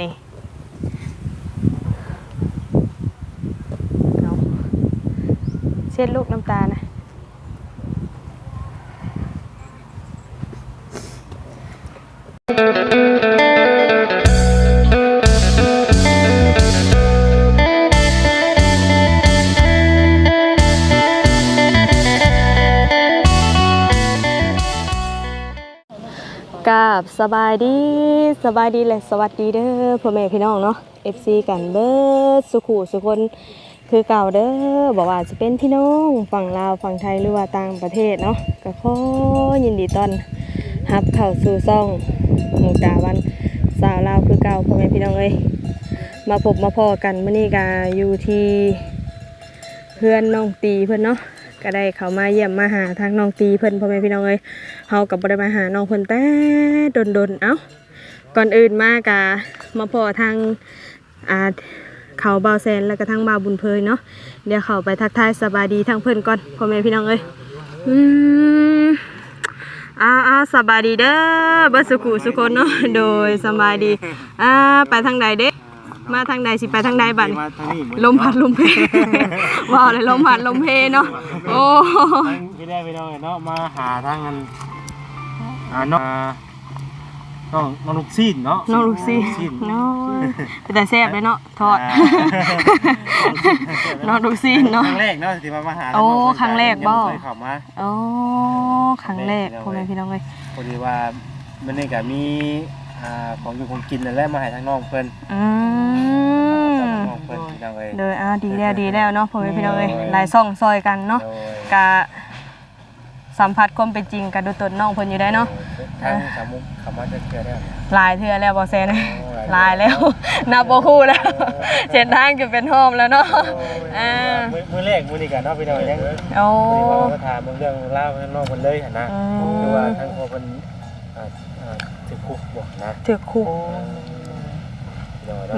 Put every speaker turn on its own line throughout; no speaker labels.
นี่เช็ดลูกน้ำตานะ สบายดีสบายดีและสวัสดีเด้อพ่อแม่พี่น้องเนาะ FC กันเบิดสุขุสุคนคือเก่าเด้อบอกว่าจะเป็นพี่น้องฝั่งลาวฝั่งไทยหรือว่าต่างประเทศเนาะก็ขอยินดีต้อนรับเข้าสู่ซ่องหมูกาวันสาวลาวคือเก่าพ่อแม่พี่น้องเอ้ยมาพบมาพอกันมื้อนี้ก็อยู่ที่เพื่อนน้องตีเพื่อนเนาะ ก็ได้เขามาเยี่ยมมาหาทางน้องตีเพื่อนพ่อแม่พี่น้องเอ้ยเฮากับบ่ได้มาหาน้องเพิ่นแต่ดนๆเอ้าก่อนอื่นมากะมาพอทางอ่าเขาเบาแซนแล้วก็ทางบาบุญเพยเนาะเดี๋ยวเขาไปทักทายสบายดีทางเพิ่นก่อนพ่อแม่พี่น้องเอ้ยอืมอ่าอ่าสบายดีเด้อบิดสุขุสุคนเนาะโดยสบายดีอ่าไปทางใดเด้ มาทางใดสิไปทางใดบัดนี้
มาทางนี้
ลมพัดลมเพว้าวเลยลมพัดลมเพเนาะโอ้
ไม่ได้ไปน้องเนาะมาหาทางกันอ่าน้องอ่าน้องน้องลูกซีนเนาะ
น้องลูกซี่
ซีน
น้อยเป็นแต่แซ่บเลยเนาะทอด
อ่า
น้องลูกซี่เนาะ
ครั้งแรกเนาะที่มามาหา
โอ้
น้เพิ่น
ครั้งแรกบ่
ยังเคยเข้ามา
โอ้ครั้งแรกพ่อแม่พี่น้องเลย
พอดีว่ามันนี่ก็มีอ่าของอยู่ของกินนั่นแหละมาให้ทางน้องเพิ่น
อืม
น้ องเพิ่นพี่น้องเอ้ย
โดยอ้าวดีแล้วดีแล้วเนาะพ่อแม่พี่น้องเลยหลายซ่องซอยกันเนาะ
โดย
กะสัมผัสความเป็นจริงกันดูตนน้องเพิ่นอยู่ได้เนาะ
ทางสามมุกเข้ามาจะเจอแล้ว
หลายเทื่อแล้วบ่แซน
ห
ห
ลา
ลายย
แล้
แล้ววนับบ่คู่แล้วเส้นทางก็เป็นโฮมแล้วเนาะอ่า
มือมือแรกมือนี่กันเนาะพี่น้องยัง
โอ้
พอดีว่ามาถามเรื่องเล่าวข้างนอกมันเลยหั่นนะ
อืม
คือว่าทั้งพอมันอ่าอ่าถึงคุกบ่นะ
ถือคู่
เดี๋ยวเร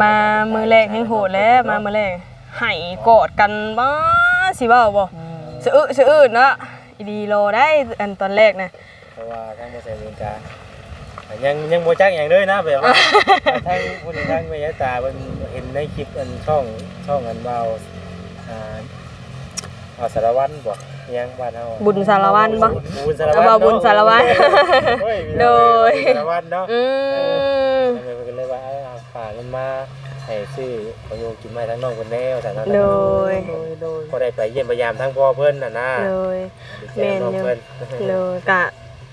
มามือแรกให้โหดแล้วมามือแรกให้กอดกันบ้าสิเว่าบ่สะอึสะอึเนาะอีดีโลได้อันตอนแรกนะ
เพราะว่าทั้งบ่ใส่เวรกายังยังบ่จักหยังเลยนะแบบว่าทั้งผู้นี้ทั้งแม่ยายตาเพิ่นเห็นในคลิปอันช่องช่องอันเบาอ่าเอาสารวัตรบ่ยังบ้านเฮา
บุญสารวัตรบ่
บุญสารวัตร
เอาบ่บุญสารวัตร
โอ้ย
โดย
บุญสารวัตรเนาะ
อืม
เพิ่นก็เลยว่าเอา ฝากเงินมาให้ซื้อขอโยมกินมาทั้งน้องเพิ่นแน่ว่าซั่นเนาะ
โดย
ก็ได้ไปเยี่ยมพยายามทั้งพ่อเพิ่นน่ะนะ
โดย
แม่น้องเพิ่น
โดยกะ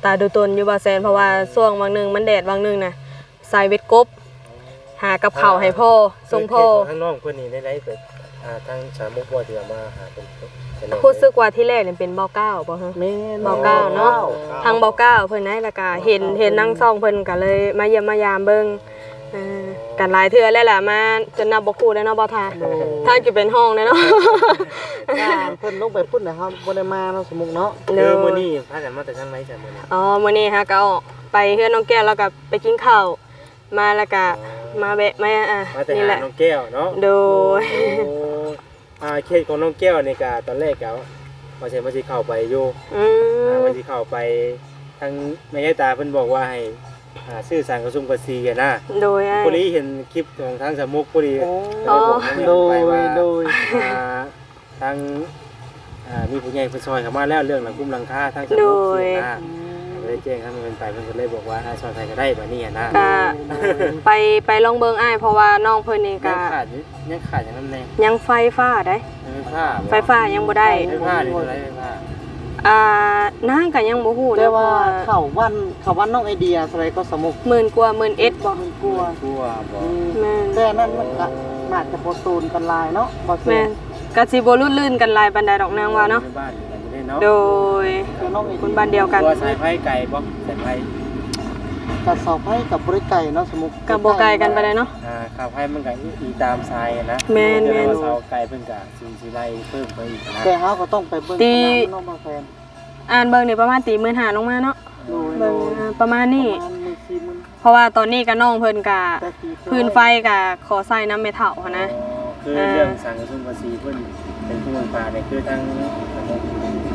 ตาดูตนอยู่บ่แซนเพราะว่าช่วงบางหนึงมันแดดบางหนึงน่ะใส่เวทกบ หากับข้าวให้พ่อส่งพ่อ
ทั้งน้องเพิ่นนี่ได้ได้ไปอ่าทั้งสามมุกบ่ที่ว่ามาหาเพิ่นเป็นแรก
รู้สึกว่าที่แรกเนี่ยเป็นเบาเก้าบ่ฮะ
แม่น
เบาเก้าเนาะ ทางเบาเก้าเพิ่นให้ละกะเห็นเห็นนั่งซองเพิ่นก็เลยมาเยี่ยมมายามเบิ่ง เออกันหลายเทื่อแล้วล่ะมาจนนับบ่คู่แล้วเนาะบ่ทาทางจะเป็นห้องเลยเนาะ
การเพิ่นลงไปพุ่นนะครับบ่ได้มาเนาะสมุกเนาะ
คือมื้อนี้พากันมาแต่ทางไหนจ้ะมื้อนี้
อ๋อมื้อนี้ฮะก็ออกไปเฮือนน้องแก้วแล้วก็ไปกินข้าวมาแล้วก็มาแวะมาอะ
มาแต่
นี่
หา
แหละ
น้องแก้วเนาะ
โดย
โอ้อ่าเขตของน้องแก้วนี่ก็ตอนแรกก็ว่าสิมาสิเข้าไปอยู่
อื
อ่าม ว่าสิเข้าไปทางแม่ยายตาเพิ่นบอกว่าให้ อ่าซื้อสารกระซุ่มกระซีอะนะ
โดยไอ้
พอดีเห็นคลิปของทางสามมุกพอดี
โอ้
อ๋อ
โดย
ว่า
โดย
อ่าทางอ่ามีผู้ใหญ่เพิ่นซอยเข้ามาแล้วเรื่องหลังกุ้มหลังคาทางสาม
โด
มุก
ย
เสียหน้าเลยแจ้งทางเงินไปเพิ่นก็เลยบอกว่าถ้าซอยไทยก็ได้บัดนี้อะนะ
ก็ไปไปลองเบิ่งอ้ายเพราะว่าน้องเพิ่นนี่
ยั
ก็
งขาดอยู่ยังขาดอย่างนั้นแน่
ยังไฟฟ้าได้
ยังไม่ผ้าบ่
ไฟฟ้ายังบ่ได้
ไฟผ้านี่เท่าไหร่ไฟผ้า
อ่านางก็ยังบ่ฮู้
แต่
เด้อ
ว่า
ว่า
เข้าวันเข้าวันน้องไอเดียสไลก็สมุก
หมื่นกว่าหมื่นเอ็ดบ่
กลัว
กลัวบ่
อืม
แม่น
แต่นั่นมันก็น่าจะโปรตูนกันหลายเนาะบ่เสี
แม่
ย
นก็สิบ่ลื่นลื่นกันหลายปานใดดอกนางว่าเนาะ
ในบ้านอยู่กันอยู่ได้เนาะ
โดย
คือน้องไอ
คน
เดีย
บ้านเดียวกัน
ตัวสายไฟไก่บ่สายไฟ
กับเสาไฟกับบริไก่เนาะสมุก
ก็บ่ไกลกันปานใดเนาะ
อ่าข้าวไฟมันก็อีตามสายอะนะ
แม่น
แต่
แม่น
ว่าเสาไก่เพิ่นก็สิสิไล่เพิ่มไปอีกนะ
แต่เฮาก็ต้องไปเบิ่ง
ตี
ขนาดน้องบ่แฟน
อ่านเบิ่งนี่ประมาณตีหมื่นห้าลงมาเนาะ
โดย
เบิ่งอ่าประมาณนี้
ประมาณมีสี่หมื่น
เพราะว่าตอนนี้ก็น้องเพิ่นก็
แต่ตีเท่า
พื้นไฟก็ขอใส่น้ำเมทัลหันนะ
คือเรื่องสังกะสุนภาษีเพิ่นเป็นผู้บังคับเนี่ยคือทาง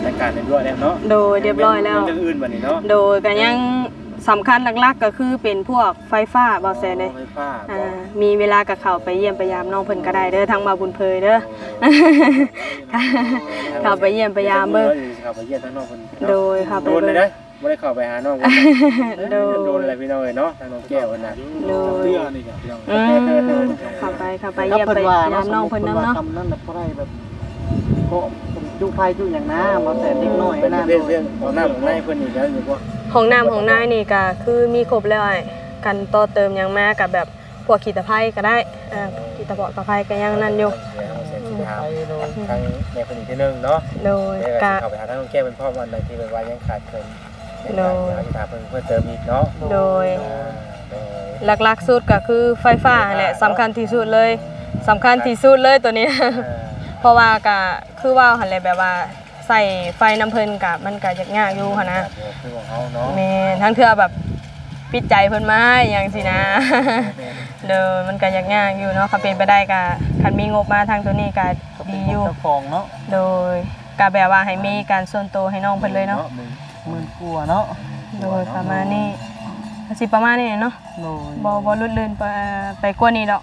จัดการเรียบร้อยแล้วเนาะ
โดยเรียบร้อยแล้ว
เรื่องอื่นบัดนี้เนาะ
โดยก็ยังสำคัญหลักๆก็คือเป็นพวกไฟฟ้าเบาแซนเลย
ไฟฟ้า
อ่ามีเวลากับเขาไปเยี่ยมไปยามน้องเพิ่นก็ได้เด้อทางมาบุญเพยเด้อ เข้าไปเยี่ยมไปยามเบิ่ง
เข้าไปเยี่ยมทั้งน้องเพิ่น
โดยเข้าไป
โดนเลย
เบิ่ง
นะบ่ได้เข้าไปหาน้องเพิ่น
โดย
โดนอะไรพี่น้องเอ้ยเนาะทางน้องแก้วน่ะ
โดย
เตื้อนี่ก็พี่น้อง
อืมเข้าไปเข้าไปเยี่ยมไปยามน้องเพิ่นนำเนาะ
คำนั้นน่ะบ่ได้แบบก็เป็นจุไฟจุอย่างน้ามาแต่เด็กน้อย
เป็น
น้า
เรื่องเรื่องของน้าของในเพิ่นอีกแล้วอยู่บ่
ห้องน้ำของนายนี่ก็คือมีครบแล้วไอ้กันต่อเติมหยังมากับแบบพวกขีตะไคร้ก็ได้อ่าขีตะเปาะตะไคร้ก็ยังนั่นอยู่
เดี๋ยวเอาเสร็จสิถาม
ไปโดย
ทางแม่เพิ่นอีกทีนึงเนาะ
โดย
เดี๋ยว
กะ
จะเข้าไปหาทางน้องแก้วเป็นพ่อวันใดที่แบบว่ายังขาดเพิ่น
โดย
เดี๋ยวจะถามเพิ่นเพิ่มเติมอีกเนาะ
โดย
อ่าโดย
หลักๆสุดก็คือไฟฟ้าแหละสำคัญที่สุดเลยสำคัญที่สุดเลยตัวนี้
อ่า
เพราะว่าก็คือว่าหั่นแหละแบบว่าใส่ไฟน้ำเพลินกับมันก็ยากๆอยู่หั่นนะ
เดี๋ยวคือของเขาเนาะ
แม่นทั้งเทื่อแบบ ปิดใจเพิ่นมาให้อย่างสินะ เด้อมันก็ยากๆอยู่เนาะคันเป็นไปได้ก็คันมีงบมาทางตัวนี้ก็ดีอยู่
เจ้าของเนาะ
โดยก็แบบว่าให้มีการส่วนตัวให้น้องเพิ่นเลยเนาะ
หมื่นกว่าเนาะ
โดยประมาณนี้ก็สิประมาณนี้เนาะ
โดย
บ่บ่ลุดเลื่นไปไปกว่านี้ดอก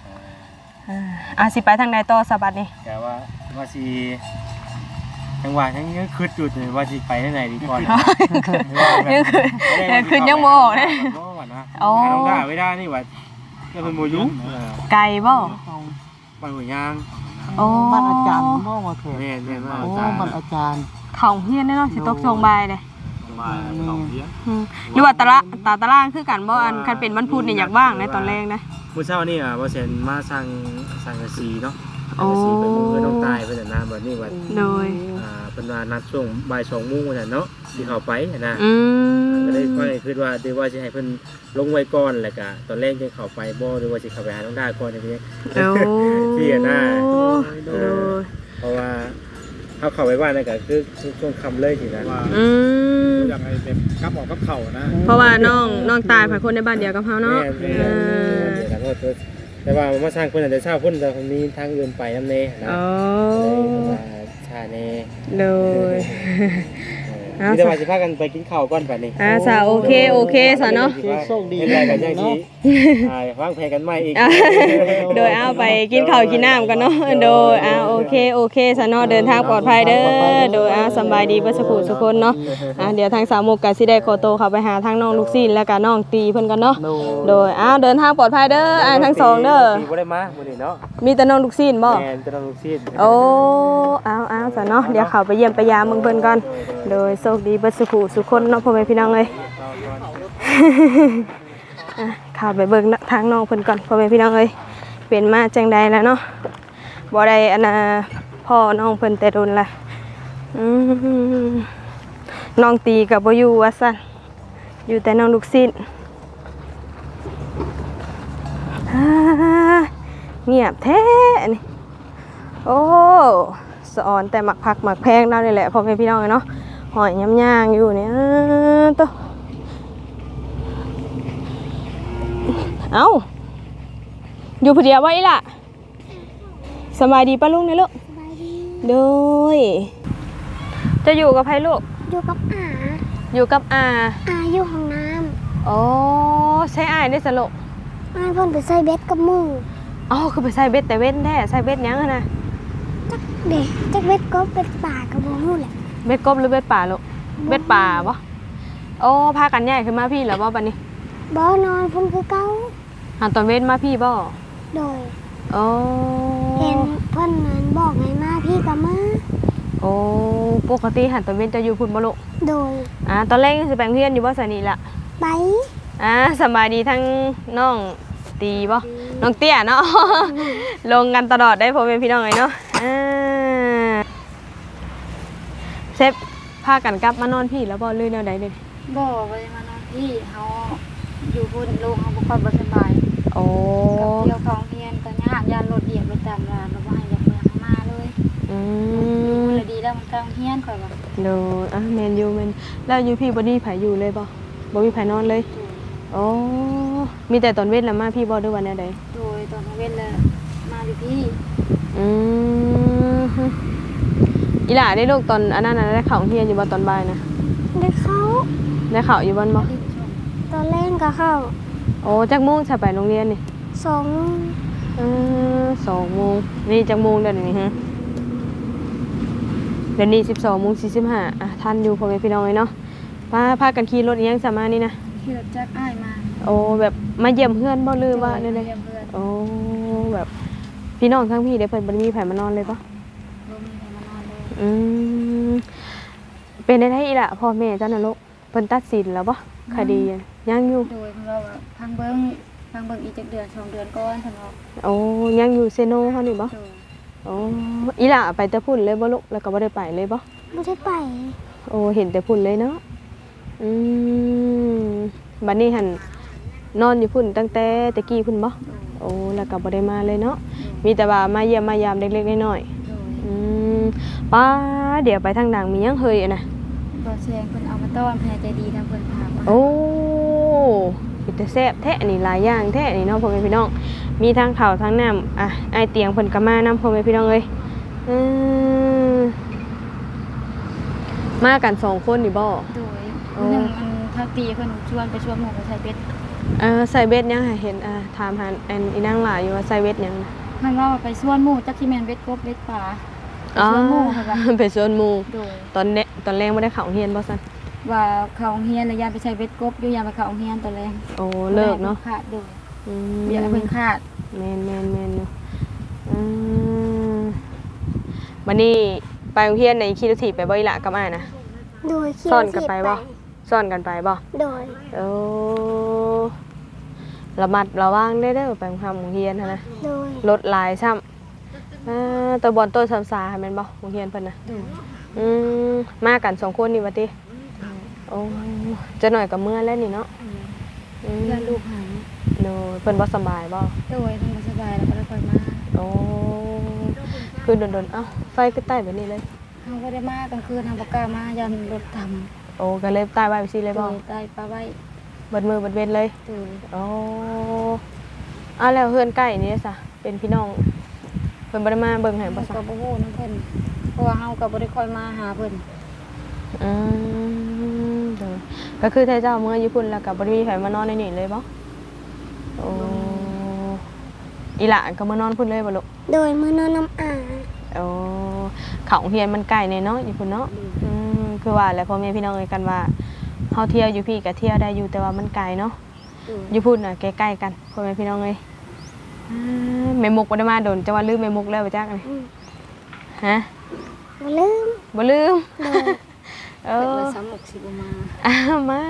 อ่าอะสิไปทางใดต่อสะบัดนี่
แต่ว่าว่าสิ จังหวะทั้งยังคืดจุดเลยว่าสิไปทางไหนดีก่อน
ยังคือยังคือยังบ่ออกเลย
บ่ว่านะ
โอ้
หาน้องด่าไม่ได้นี่ว่าก็เป็นโมยุเออ
ไกลบ่
บ้านหัวยาง
โอ้
บ้านอาจารย์บ่มาเถอะ
แม่นแม่นว่า
โอ้
อาจารย์
บ้านอาจารย์
เขาเฮียนแน่เนาะสิตกชงบายเลย
บ้านสองเพีย
อืมหรือว่าตาละตาตารางคือกันบ่อันคันเป็นวันพุธนี่อยากว่างในตอนแรกนะ
เมื่อเช้านี่อะบ่เซนมาสั่งสั่งกระสีเนาะ
โอ้
กระสีไปมือน้องตายไปแต่น้ำแบบนี้ว่า
โดย
อ่าเป็นว่านัดช่วงบ่ายสองโมงน่ะเนาะสิเข้าไปนะ
อืม
ก็เลยค่อยคิดว่าดีว่าสิให้เพิ่นลงไว้ก่อนแหละก็ตอนแรกจะเข้าไปบ่หรือว่าสิเข้าไปหาน้องดาก่อนอย่างนี้
โอ้
เสียหน้า
โดย
เพราะว่าเขาเข้าไปบ้านนั่นก็คือช่วงค่ำเลยสินะ
ว่า
อืม
อย่างไรแบบกลับออกกับเข่านะ
เพราะว่าน้องน้องตายผ่านคนในบ้านเดียวกับเฮาเนาะ
แม่
เออ
เดี๋ยวขอโทษด้วย แต่ว่ามาสร้างเพิ่นอาจจะเช่าเพิ่นแต่มีทางอื่นไปนำแน่นะ
อ๋อ
เลยว่าชาแน่
โดย
เออมีแต่ว่าสิพากันไปกินข้าวก่อนบัดนี้
อ่าสาโอเคโอเคสาเนาะ
โชคดี
เป็นไรกันจังซี่อ่าวางแผนกันใหม่อีก
อะโดยเอาไปกินข้าวกินน้ำกันเนาะ โดยอ่าโอเคโอเคสาเนาะเดินทางปลอดภัยเด้อ โดยอ่าสำบายดีเบ่สักครู่สุกคนเนาะอ่าเดี๋ยวทางสาวมุกก็สิได้ขอตัวเข้าไปหาทางน้องลูกซีนแล้วก็น้องตีเพิ่นกันเนาะ
โดย
โดยอ้าวเดินทางปลอดภัยเด้ออ่าทั้งสองเด้อ
ปีบ่ได้มามื้อนี้เนาะ
มีแต่น้องลูกซีนบ่
แม่นจะต้องลูกศิษย์
โอ้เอาเอาซะเนาะ เดี๋ยวเขาไปเยี่ยมไปยามเมืองเพิ่นก่อน โดยโชคดีเบิดสุขสุขคนเนาะพ่อแม่พี่น้องเอ้ยอะเข้าไปเบิ่งทางน้องเพิ่นก่อนพ่อแม่พี่น้องเอ้ยเป็นมาจังใดแล้วเนาะบ่ได้อนน่ะพ่อน้องเพิ่นแต่โดนละน้องตีกับบ่อยู่ว่าซั่นอยู่แต่น้องลูกศิษย์เงียบแท้นี่โอ้สอนแต่หมักผักหมักแพงนั่นนี่แหละพ่อแม่พี่น้องเนาะ หอยย้ำย่างอยู่เนี่ยตัวเอาอยู่ผู้เดียวไว้ล่ะสบายดีป้าลุงเนี่ยลูก
สบายดี
โดยจะอยู่กับใครลูก
อยู่กับอา
อยู่กับอา
อาอยู่ห้องน้
โอ้ใช้อายได้สลุกำ
อายเพ่นไปใส่เบ็ดกับหมู
อ๋อคือไปใส่เบ็ดแต่เบ็ดแท้ใส่เบ็ดหยังอะนะ
จักเด็กจักเบ็ดก็เป็นป่ากับบ่ฮู้แหละ
เบ็ดกบหรือเบ็ดป่าลูกเบ็ดป่าปะโอ้พากันใหญ่ขึ้นมาพี่แล้วบ่บัดนี้
บ่นอนเพุ่นคือเก่า
หันตอนเว้นมาพี่บ่
โดย
โอ้
เห็นเพิ่นนั้นบอกให้มาพี่ก็มา
โอ้ปกติหันตอนเว้นจะอยู่พุ่นบ่ลูก
โดย
อ่าตอนแรกยังสิแปลงเพียนอยู่บ่สนิละ
ไป
อ่าสำบายดีทั้งน้องตีบ่น้องเตี้ยเนาะลงกันตลอดได้พ่อแม่พี่น้องเลยเนาะอ่าเซฟพากันกลับมานอนพี่แล้วบ่ลื่นแนวใดเด้
บ่ไปมานอนที่เฮาอยู่พุ่นลูกเฮาบ่ค่อยบ่สบาย
โอ้
กับเที่ยวท้องเฮียนก็ยากยานรถเหยียบไปตามร้านแล้วบ่ให้อยากไปให้มาเลย
อื
อยู่
ม
เลยดีแล้วมันท้องเฮียนข่อยว่า
โดอะแมนยูแมนแล้วอยู่พี่บ่นี่ไผอยู่เลยบ่บ่มีไผนอนเลยโอ้มีแต่ตอนเว้นแล้วมาพี่บ่ด้วยวันแนวใด
โดยตอนเว้นเลยมาอยู่พี่
อืมฮึ อีหล่าได้ลูกตอนอันนั้นน่ะได้เข้าโรงเรียนอยู่บ่ตอนบ่ายนะ
ได้เขา
ได้เข้าอยู่บ่บ่
ที่ชม
ตอนแรกก็เข้า
โอ้จักโมงจะไปโรงเรียนนี่
สอง
เออสองโมงนี่จักโมงเดี๋ยวนี้ฮะเดี๋ยวนี้สิบสองโมงสี่สิบห้าอะทันอยู่พ่อแม่พี่น้องเลยเนาะพาพากันขี่รถอิหยังสามารถนี่นะ
ขี่รถจักรอ้ายมา
โอ้แบบมาเยี่ยมเพื่อนบ่ลืมว่า
โด
เนี่ยยเลย
เยี่ยมเพื่อน
โอ้แบบพี่น้องทั้งพี่เดี๋ยวเพิ่นบ่ได้มีไผมานอนเลยปะ
บ่มีใครมาน อนเลย
อืมเป็นได้ไดอีล่ะพ่อแม่เจ้าน่ะลูกเพิ่นตัดสินแล้วปะคดีอะยังอยู่
โดยเราว่าพังเบิ่งพังเบิ่งอีกจักเดือนสองเดือนก่อนเพิ่นบอก
โอ้ยังอยู่เซโนเฮานี่บ่
โดย
โอ้อีล่ะไปแต่พุ่นเลยบ่ลูกแล้วก็บ่ได้ไปเลยบ่
ไม่ได้ไป
โอ้เห็นแต่พุ่นเลยเนาะอืมบัดนี้หั่นนอนอยู่พุ่นตั้งแต่ตะกี้พุ่นบ่
โดย
โอ้แล้วก็บ่ได้มาเลยเนาะมีแต่ว่ามาเยี่ยมมายามเล็กๆน้อยๆ
โดย
อืม ป้าเดี๋ยวไปทางดังมียังเฮยอะนะ
บ่แซงเพิ่นเอามาต้อนเพิ่นใจดีทางเพิ่นพามา
โอ้เป็นแต่แซ่บแท้นี่หลายอย่างแท้นี่เนาะพ่อแม่พี่น้อง มีทางข้าวทางน้ำอะไอายเตียงเพิ่นก็มานำพ่อแม่พี่น้องเอ้ยอืมมากันสองคนนี่บ่
โดย
โอ้
หนึ่งมันถ้าตีเพิ่นชวนไปชวนหมู่ไปใส่เบ็ด
เออใส่เบ็ดยังให้เห็นอ่าถามหาอันอีนางหลายอยู่ว่าใส่เบ็ดยังนะ
มันว่าไปชวนหมู่จักสิแม่นเบ็ดกบเบ็ดปลา ไปชวนหมู่เพิ่นว่า
ไปชวนหมู่
โดย
ตอนเนตอนแรกบ่ได้เข้าโรงเรียนบ่ซั่น
ว่าเขาโรงเฮียนแล้วยานไปใช้เบ็ดกบอยู่ยานไปเขาโรงเฮียนตอนแรก
โอ้เลิกเนาะ
ขาดโดย
อืม
เบียร์เพิ่นขาด
แมนแมนแมนเนาะอืมวันนี้ไปโรงเรียนในคีรถีบไปบ่อีหละกับอ้ายนะ
โดยขี่
ซ่อนกันไปบ่ ซ่อนกันไปบ่
โดย
โอ้ระมัดระวังได้เด้อไปทำโรงเรียนหั้นนะ
โดย
รถหลายซ้ำ อ่าตัวบอลตัวสามสาแม่นบ่โรงเรียนเพิ่นน่ะ
โดย
อืมมากันสองคนนี่ว่าติโอ้จะหน่อยกับเมื่อแล้วนี่เนาะอืม
เพื่อนลูกหาย
โนเพิ่นบ่สำบายบ่
โดยเพิ่นบ่สบายแล้วก็เลยค่อยมา
โอ้คือโดนๆเอ้าไฟก็ใต้แบบนี้เลย
เฮาบ่ได้มากลางคืนเฮาบ่กล้ามายันรถทำ
โอ้ก็เลยใต้ไว้ไปสิเลย
โด
บ่
ยใต้ปลาไว้
เบิดมือเบิดเว้นเลย
โดย
โอ้อะแล้วเพื่อนใกล้นี่ซะเป็นพี่น้องเพิ่นบ่ได้มาเบิ่งให้
เฮา
บ่
ก็
ซะ
บ่ฮู้นำเพิ่นเพราะว่าเฮาก็บ่ได้ค่อยมาหาเพิ่น
อืมเด้อก็คือถ้าเจ้าเมื่ออยู่พุ่นแล้วก็บ่ได้มีไผมานอนในนี่เลยบ่โอ้อีหล่ะก็มานอนพุ่นเลยบ่ลูก
โดยมือนอนน้ำอา
โอ้เขาโรงเรียนมันใกล้แน่เนาะอยู่พุ่นเนาะอืมคือว่าแหล้วพ่อแม่พี่น้องเอ้ยกันว่าเฮาเที่ยวอยู่พี่ก็เที่ยวได้อยู่แต่ว่ามันไกลเนาะ
โดย
อยู่พุ่นน่ะใกล้ๆกันพ่อแม่พี่น้องเอ้ยอ่า แม่มุกบ่ได้มาโดนจะว่าลืมแม่มุกแล้วบ่จักนี่ฮะ
บ่ลืม
บ่ลืม
โดย
เอ
เพิ่น
อ
ว่าสามหกสิบบ่มา
อ่ามา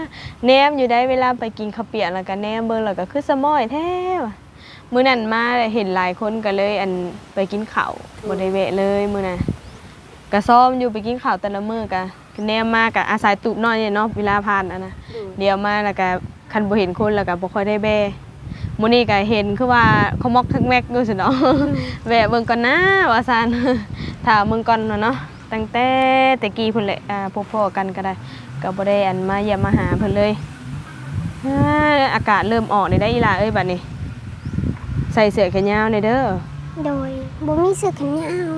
แนมอยู่ได้เวลาไปกินข้าวเปียกแล้วก็แนมเบิ่งแล้วก็คือสมอยแท้ว่ะมื้อนั้นมาเห็นหลายคนก็เลย อันไปกินข้าวบ่ได้แวะเลยมื้อน่ะก็ซ้อมอยู่ไปกินข้าวแต่ละมื้อก็แนมมาก็อาศัยตูบน้อยเนี่ยเนาะเวลาผ่านอันน่ะ
โดย
เดี๋ยวมาแล้วก็คันบ่เห็นคนแล้วก็บ่ค่อยได้แบ มื้อนี้ก็เห็นคือว่าเขามอกทึกแม็กอยู่ซิเนาะแวะเบิ่งก่อนนะว่าซั่นถ้าเบิ่งก่อนเนาะตั้งแต่แต่กี้พุ่นแหละอ่าพบพ่อกันก็ได้ก็บ่ได้อันมาเยี่ยมมาหาเพิ่นเลยอ่าอากาศเริ่มออกได้ได้อีหล่าเอ้ยบัดนี้ ใส่เสื้อแขนยาวในเด้อ
โดยบ่มีเสื้อแขนยาว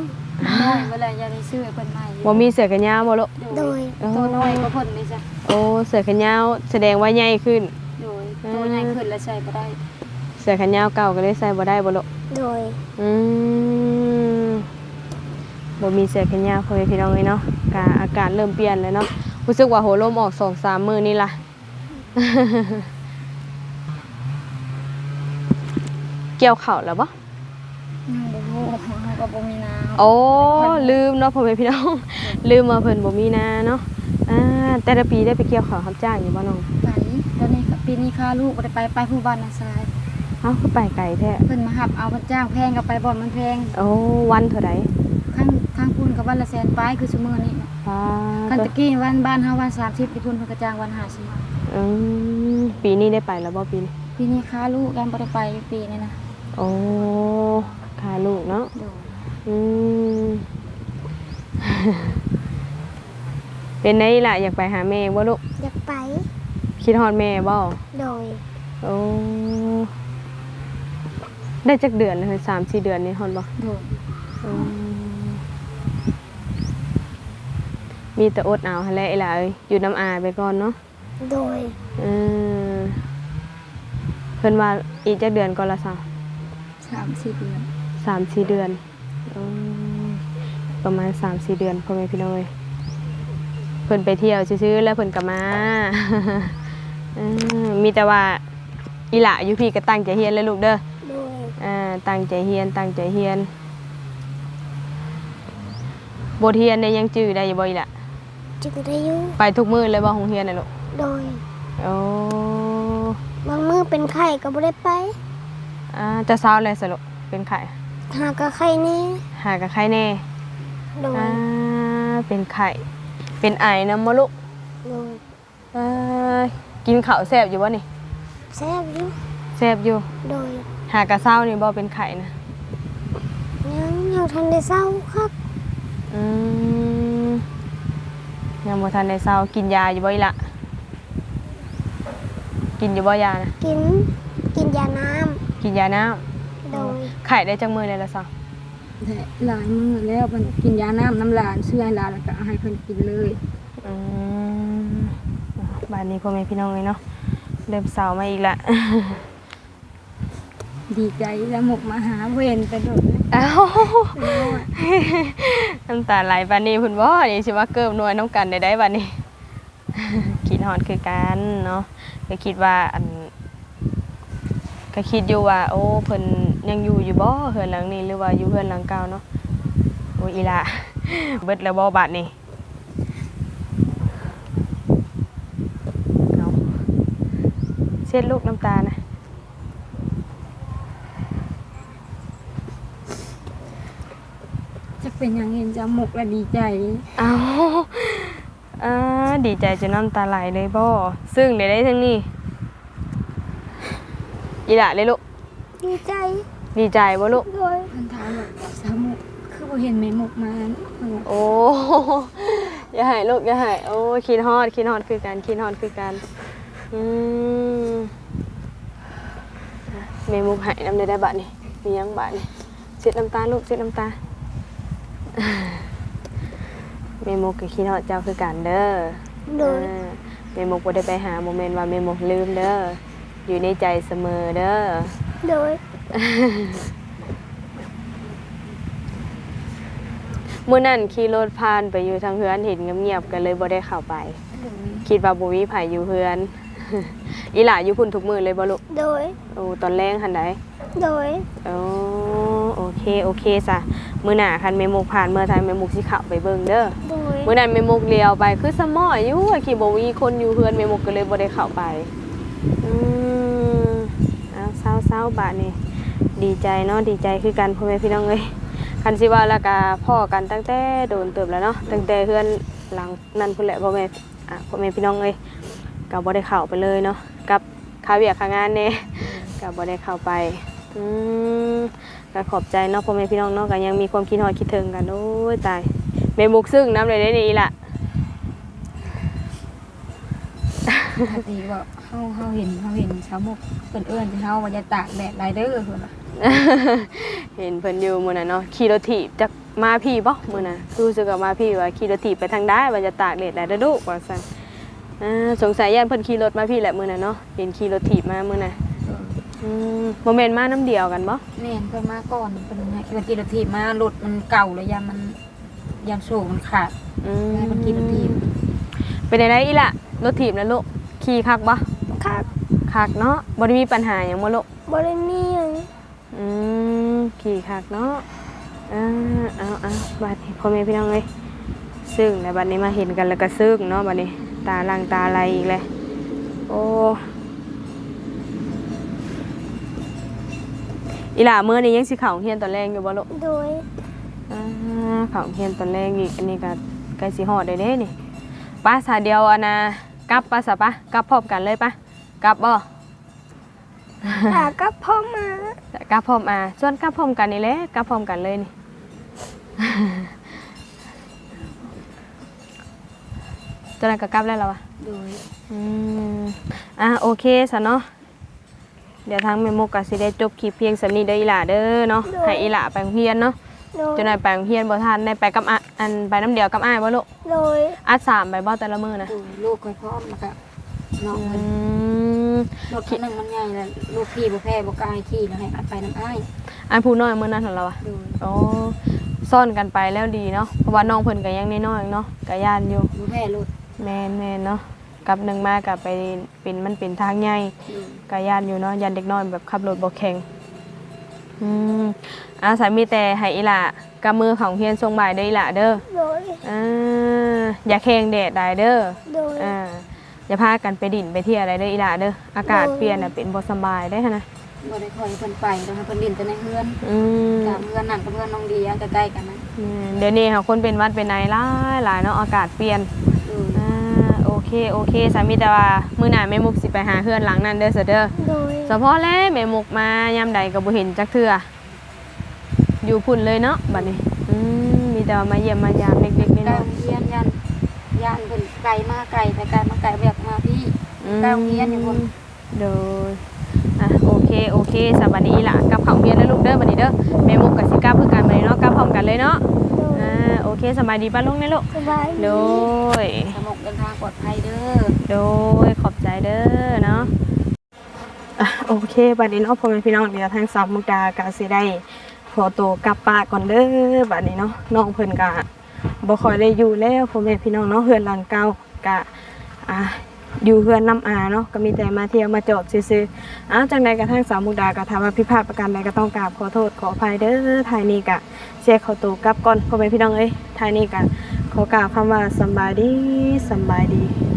น้อยเวลาอย่าได้ซื้อให้เพิ่นใหม่
บ่มีเสื้อแขนยาวบ่ลูก
โดย
ตัวน้อยก็เพิ่นเลยจ้ะ
โอ้เสื้อแขนยาวแสดงว่าใหญ่ขึ้น
โดยตัวใหญ่ขึ้นแล้วใช้บ่ได้
เสื้อแขนยาวเก่าก็เลยใส่บ่ได้บ่ลูก
โดย
อืมบ่มีเสื้อแขนยาวพ่อแม่พี่น้องเลยเนาะกาอากาศเริ่มเปลี่ยนแล้วเนาะรู้สึกว่าโหลมออก2-3มื้อนี่ล่ะ เกี่ยวข้าวแล้วบ่
ยังบ่ฮู้เฮาก็บ่มีน้ำ
โอ้ลืมเนาะพ่อแม่พี่น้อง ลืมมาเพิ่นบ่มีนาเนาะอ่าแต่ละปีได้ไปเกี่ยวข้าวรับจ้างอยู่บ่น้อง
ไปตอนนี้ก็ปีนี้ค่าลูกบ่ได้ไปไปผู้บ้านนาซาย
เอ้าคือไปไกลแท้
เพิ่นมาหับเอาพระจ้างแพงก็ไปบ่อนมันแพง
โอ้วันเท่าใด
ข้างข้างพุ่นก็วันละแสนปลายคือซุมื้อนี้
ป้า
คันตะกี้วันบ้านเฮาวัน30ที่พุ่นเพิ่นก็จ้างวัน50
อืมปีนี้ได้ไปแล้วบ่ปีนี้
ปีนี้ค่าลูกยังบ่ได้ไปปีนี้นะ
โอ้ค่าลูกเนาะ
โดย
อืมเป็นไงล่ะอยากไปหาแม่บ่ลูก
อยากไป
คิดฮอดแม่บ่
โดย
โอ้ ได้จักเดือนเลย3-4เดือนนี่ฮอดบ่
โดย
อืมมีแต่อดเอาหั่นแหละไอ้หล่ะเอ้ยอยู่น้ำอาไปก่อนเนาะ
โดย
เออพิ่นว่าอีกจักเดือนก่อนละซะ
สามสี่เดือน
สามสี่เดือนอืมประมาณสามสี่เดือนพ่อแม่พี่น้องเอ้ยเพิ่นไปเที่ยวซื่อๆแล้วเพิ่นก็มาเออมีแต่ว่าอีหละอยู่พี่ก็ตั้งใจเฮียนเลยลูกเด้อ
โดย
อ่า ตั้งใจเฮียนตั้งใจเฮียนบทเรียนเนี่ยยังจื้อได้อยู่บ่อีหละ
จึงได้อยู่
ไปทุกมื้อเลยบ่โรงเรียนน่ะลูก
โดย
โอ้
บางมือเป็นไข้ก็บ่ได้ไป
อ่าจะเช้าแล้วสรุปเป็นไข้
หาก็ไข้แนี่
หากับไข้แน่
โดย
อ่าเป็นไข้เป็นไอนํบ่ลูก
โดย
อ่ากินข้าวแซ่บอยู่บ่นี่
แซ่บอยู่
แซ่บอยู่
โดย
หากะเช้านี่บ่เป็นไข้นะ
ยังยังทันได้เศร้าครับ
อืมยังบ่ทันได้เช้ากินยาอยู่บ่อีหละกินอยู่บ่ยานะ
กินกินยาน้
กินยาน้ำำ
โดย
ไข่ได้จังมือเลยละซะ
แต่หลายมื้อแล้วมันกินยาน้ำน้ำหลานเชื่อให้หลานแล้วก็เอาให้เพิ่นกินเลย
อืมบ้านนี้พ่อแม่พี่น้องเลยเนาะเริ่มเศร้ามาอีกละ
ดีใจแล้วหมกมาหาเวนไปโดดเลย
อ้าน้ำตาไหลบานนี้คุณบ่นี่สิว่าเกิบหน่วยน้ำกันได้ได้บานนี้ คิดฮอดคือกันเนาะก็คิดว่าอันก็คิดอยู่ว่า โอ้เพิ่นยังอยู่อยู่บ่เฮือนหลังนี้หรือว่าอยู่เฮือนหลังเก่าเนาะโอ้ยอีละเบิดแล้วบ่บาดนี้เอาเช็ดลูกน้ำตานะ
จะ เป็นอย่างเห็นจะหมกและดีใจ
เอาอ่าดีใจจนน้ำตาไหลเลยบ่ซึ่งได้ได้ทั้งนี้อีหละเลยลูก
ดีใจ
ดีใจบ่ลูก
โดย
มันถามแบบสาวหมกคือบ่เห็นแม่หมกมาเพิ่นบอก
โอ้ อย่าให้ลูกอย่าให้โอ้คิดฮอดคิดฮอดคือกันคิดฮอดคือกันอืมเมมุกให้น้ำได้ได้บาทนี่มียังบาทนี่เช็ดน้ำตาลูกเช็ดน้ำตา เมมุกก็คิดฮอดเจ้าคือกันเด้อ
โดย
อ่าเมมุกบ่ได้ไปหาโมเมนต์ว่าเมมุกลืมเด้ออยู่ในใจเสมอเด้อ
โดย
มื้อนั้นขี่รถผ่านไปอยู่ทางเฮือนเห็นเงียบๆกันเลยบ่ได้เข้าไป คิดว่าบ่มีไผอยู่เฮือน อีหล่าอยู่พุ่นทุกมื้อเลยบ่ลูก
โดย
โอ้ตอนแรงหันใด
โดย
โอ้ โอเคโอเคซะมื้อหน้าคันแม่มุกผ่านเมื่อทางแม่มุกสิเข้าไปเบิ่งเด้อ
โดย
มื้อนั้นแม่มุกเลี้ยวไปคือสมออยู่ว่าขี่บ่มีคนอยู่เฮือนแม่มุกก็เลยบ่ได้เข้าไปอืมเอาเศร้าๆบาดนี้ดีใจเนาะดีใจคือกันพ่อแม่พี่น้องเอ้ยคันสิว่าแล้วก็พ่อกันตั้งแต่โดนเติบแล้วเนาะตั้งแต่เฮือนหลังนั่นพุ่นแหละพ่อแม่อะพ่อแม่พี่น้องเอ้ยก็บ่ได้เข้าไปเลยเนาะกับค่าเวียกค่างานแน่ก็บ่ได้เข้าไปอืม ก็ขอบใจเนาะพ่อแม่พี่น้องเนาะก็ยังมีความคิดฮอดคิดถึงกันโอ้ยตายแม่มุกซึ้งน้ำเลยได้นี่ล่ะ
ปกติว่าเฮาเฮาเห็นเฮาเห็นสาวหมกเพิ่นเอิ้นสิเฮาว่าอย่าตากแดดหลายเด้อเพิ่นว่า
เห็นเพิ่นอยู่มื้อนั้นเนาะขี่รถถีบจากมาพี่บ่มื้อน่ะรู้สึกว่ามาพี่ว่าขี่รถถีบไปทางได้ว่าจะตากแดดได้เด้อลูกว่าซั่นอ่าสงสัยย่านเพิ่นขี่รถมาพี่แหละมื้อน่ะเนาะเห็นขี่รถถีบมามื้อน่ะ อืมบ่แม่นมาน้ำเดียวกันบ่
แม่นเพิ่นมาก่อนเพิ่นให้เพิ่นขี่รถถีบมารถมันเก่าแล้วยามมันยามโซ่มันขาด
อืม
ให้มันขี่รถถีบ
เป็นไดอีล่ะรถถีบนะลูกขี่คักบ่
ครับ
คักเนาะบ่ได้มีปัญหาหยังบ่ลูก
บริมีหยัง
อืมขี่คักเนาะอ่าเอาเอาบัดนี้พ่อแม่พี่น้องเอ้ยซึ่งในบัดนี้มาเห็นกันแล้วก็ซึ้งเนาะบัดนี้ตาลังตาไหลอีกเลยโอ้ อีหล่ามื้อนี้ยังสิเข้าโรงเรียนตอนแรกอยู่บ่ลูก
โดย
อ่าเข้าโรงเรียนตอนแรกอีกอันนี้ก็ใกล้สิฮอดได้เด้นี่ป้าสาเดียวอะนะกลับป้าสะปะกลับพร้อมกันเลยปะกลับบ่
ตากับพ่อมา
กลับพร้อมอะส่วนกลับพร้อมกันนี่แหละกลับพร้อมกันเลยนี่ ตอนนั้นก็กลับแล้วเหรอวะ
โดย
อืมอะโอเคสะเนาะ เดี๋ยวทางเมโมกก็สิได้จบคลิปเพียงสำนี้เด้ออีหล่าเด้อเนาะให้อีหล่าไปโรงเรียนเนาะ
โดย
จนได้ไปโรงเรียนบ่ทันได้ไปกับอะอันไปน้ำเดียวกับอ้ายบ่ลูก
โดย
อัดสามไปบ่แต่ละมื้อนะ
โดยลูกค่อยพร้อมแล้วก็น้อง
อื
เพิ่น
มม
รถคันหนึงมันใหญ่แล้วลูกขี่บ่แพ้บ่กล้าให้ขี่แล้วให้อัดไปน้ำอ้าย
อันผู้น้อยมื้อนั้นของเราอะ
ดู
อ๋อซ่อนกันไปแล้วดีเนาะเพราะว่าน้องเพิ่นก็ยังน้อยๆเนาะก็ย่านอยู่
บ่แพ้รถ
แม่นแม่นเนาะ กลับหนึงมาก็ไปเป็นมันเป็นทางใหญ่
ดู
ก็ย่านอยู่เนาะย่านเด็กน้อยแบบขับรถบ่แข็งอืมอาสามีแต่ให้อีหล่ะกับมือของเฮียนทรงบ่ายเด้ออีหล่ะเด้อ
โดย
อ่าอย่าแข่งแดดได้เด้อ
โดย
อ่าอย่าพากันไปดิ่นไปเที่ยวอะไรเด้ออีหล่ะเด้ออากาศเปลี่ยนน่ะเป็นบ่สำบายได้อนะ
บ่ได้คอยเพิ่นไปแล้วให้เพิ่นดินแต่ในเฮือน
อืม
ตามเฮือนนั่นกับเฮือนน้องเดียใกล้ๆกันนะ
อืมเดี๋ยวนี้ค่ะคนเป็นหวัดเป็นไอหลายหลายเนาะอากาศเปลี่ยน
ดู
อ่าโอ เคโอเคสามีแต่ว่ามื้อหน้าแม่มุกสิไปหาเพื่อนหลังนั้นเด้อเสยเด้อ
โดย
เฉพาะแล้วแม่มุกมายามใดก็บ่เห็นจักเทื่ออยู่พุ่นเลยเนาะบัดนี้อืมมีแต่ว่ามาเยี่ยมมายามเล็กๆ
ใกล้
น้อย
โรงเรียนยันยันเพิ่นไกลมาไกลไปไกลมาไกลแบบมาพี่
ๆอืม
ใกล้โรงเรียนอยู่พุ่น
โดยอะโอเค โอเคสวัสดีล่ะกลับเข้าโรงเรียนแล้วลูกเด้อบัดนี้เด้อแม่มุกกับสิกลับคือกันบัดนี้เนาะกลับพร้อมกันเลยเนาะ
โดย
อ่าโอเคสบายดีป้าลุงนะลูก
สบาย
โดย
สมุก เดินทางปลอดภัยเด้อ
โดยขอบใจเด้อเนาะอะโอเคบัดนี้เนาะพ่อแม่พี่น้องเดี๋ยวทางสามมุกดาก็สิได้ขอตัวกลับป่าก่อนเด้อบัดนี้เนาะน้องเพิ่นก็บ่ค่อยได้อยู่แล้วพ่อแม่พี่น้องเนาะเฮือนหลังเก่าก็อะอยู่เฮือนน้ำอาเนาะก็มีแต่มาเที่ยวมาจอดซื่อๆอ้าวจังใดกระทั่งสามมุกดาก็ถามว่าผิพาดประการใดก็ต้องกราบขอโทษขออภัยเด้อทายนี้ก็เสียขอตัวกลับก่อนพ่อแม่พี่น้องเอ้ยทายนี้ก็ ขอกล่าวคำว่าสำบายดีสำบายดี